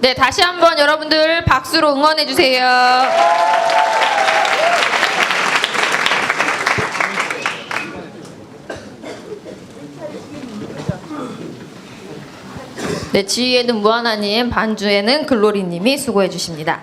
네, 다시 한번 여러분들 박수로 응원해 주세요. 네, 지휘에는 무하나님, 반주에는 글로리님이 수고해 주십니다.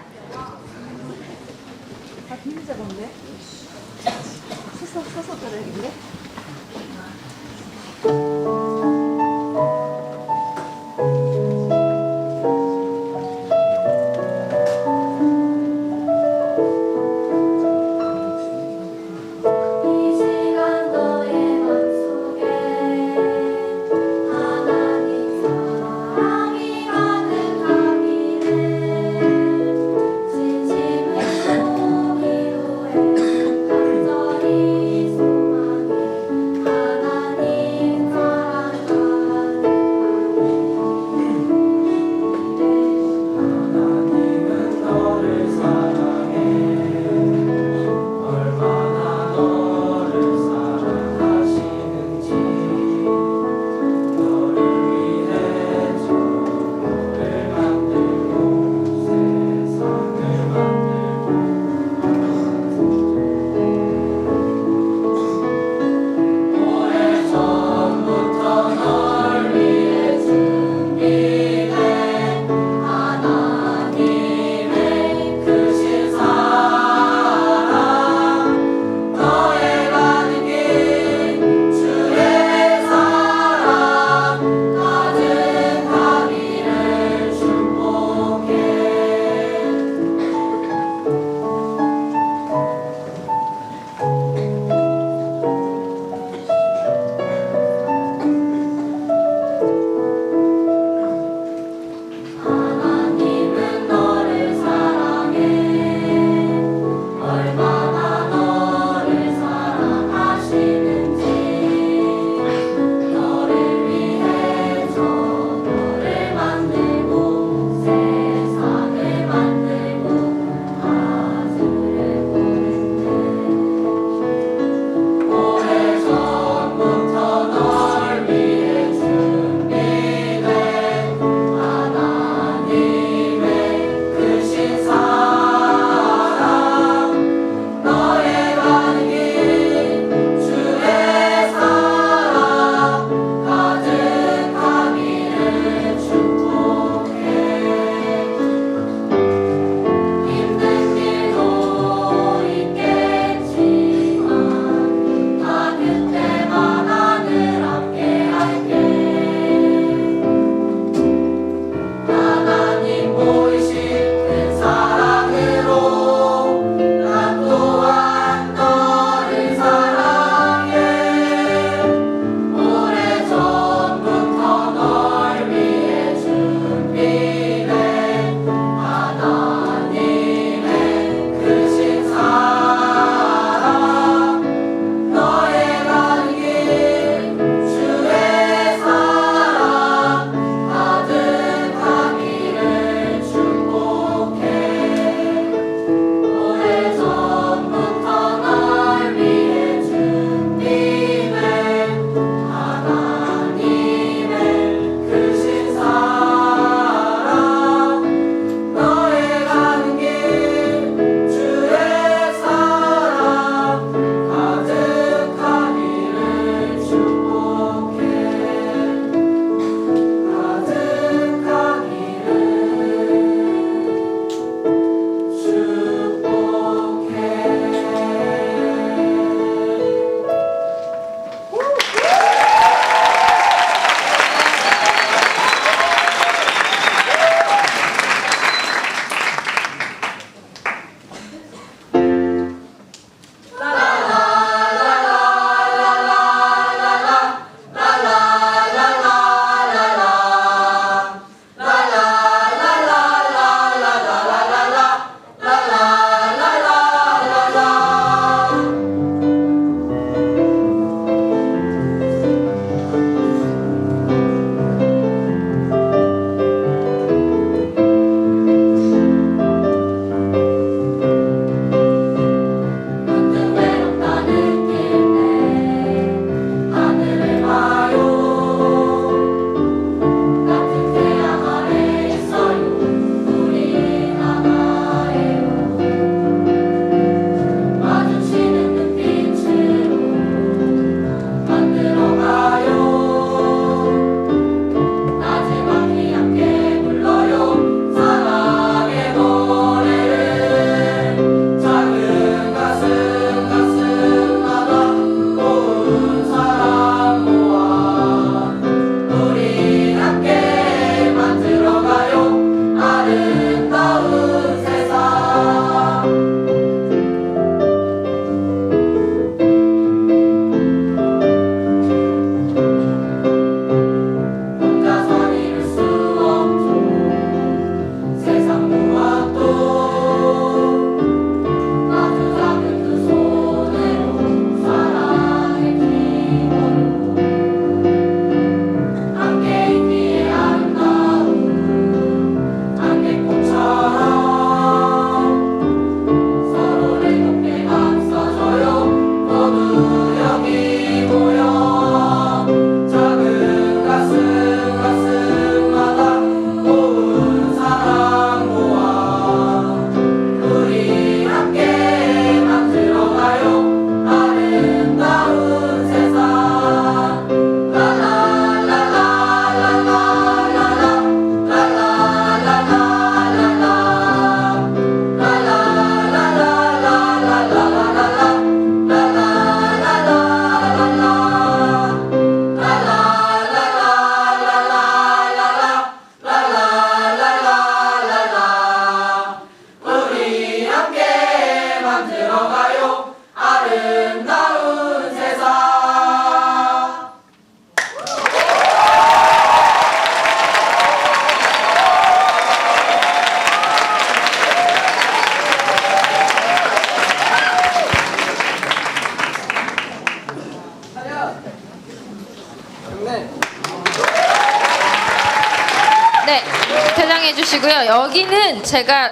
주시고요. 여기는 제가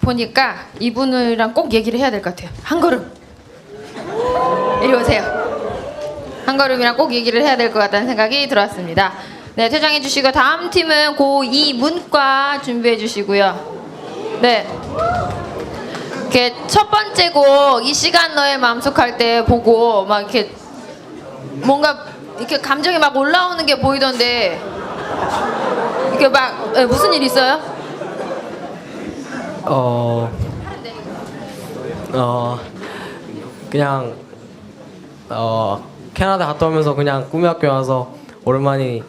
보니까 이분이랑 꼭 얘기를 해야 될 것 같아요. 한 걸음. 이리 오세요. 한 걸음이랑 꼭 얘기를 해야 될 것 같다는 생각이 들어왔습니다. 네, 퇴장해 주시고 다음 팀은 고2 문과 준비해 주시고요. 네. 이렇게 첫 번째 곡 이 시간 너의 마음속 할 때 보고 막 이렇게 뭔가 이렇게 감정이 막 올라오는 게 보이던데 이렇게 막 에, 무슨 일 있어요? 어, 어, 그냥, 어, 캐나다 갔다 오면서 그냥 꿈의 학교 와서 오랜만에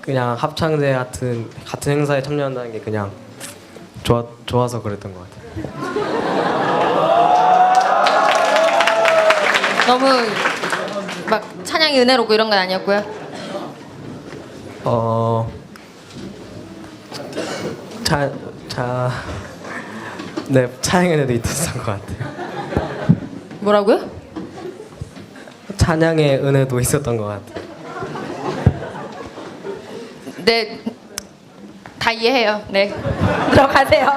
그냥 합창제 같은, 같은 행사에 참여한다는 게 그냥 좋아, 좋아서 그랬던 것 같아요. 너무 막 찬양이 은혜롭고 이런 건 아니었고요. 어, 자, 자, 네, 은혜도 있었던 것 같아요. 뭐라고요? 찬양의 은혜도 있었던 것 같아요. 네. 다 이해해요. 네. 들어가세요.